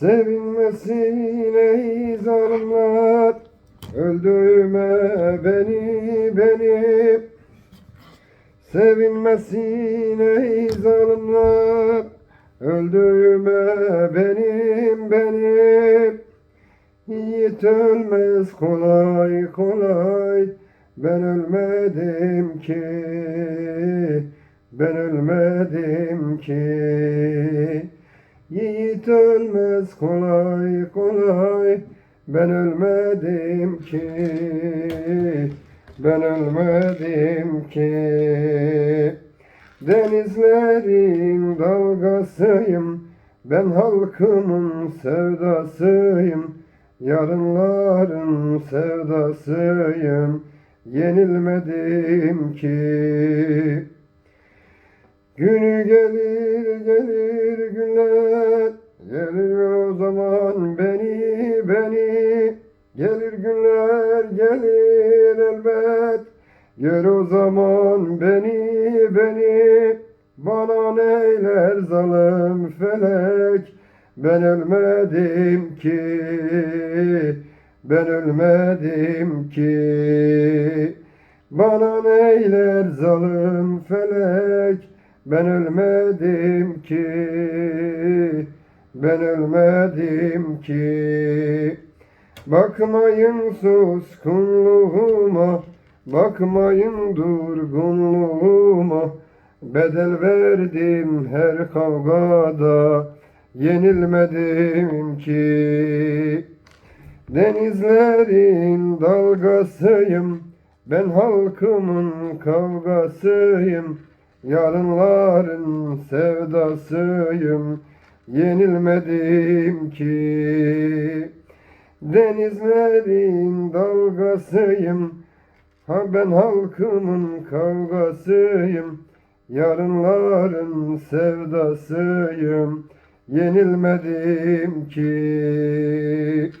Sevinmesin ey zalimler Öldürme beni beni. Sevinmesin ey zalimler Öldürme benim benim. Yiğit ölmez kolay kolay. Ben ölmedim ki. Ben ölmedim ki Yiğit ölmez kolay kolay. Ben ölmedim ki. Ben ölmedim ki. Denizlerin dalgasıyım. Ben halkımın sevdasıyım. Yarınların sevdasıyım. Yenilmedim ki Günü gelir gelir günler. Gelir o zaman beni beni. Gelir günler gelir elbet. Gör o zaman beni beni. Bana neyler zalim felek. Ben ölmedim ki. Ben ölmedim ki. Bana neyler zalim felek Ben ölmedim ki Ben ölmedim ki. Bakmayın suskunluğuma Bakmayın durgunluğuma. Bedel verdim her kavgada Yenilmedim ki. Denizlerin dalgasıyım Ben halkımın kavgasıyım Yarınların sevdasıyım Yenilmedim ki. Denizlerin dalgasıyım Ha ben halkımın kavgasıyım. Yarınların sevdasıyım Yenilmedim ki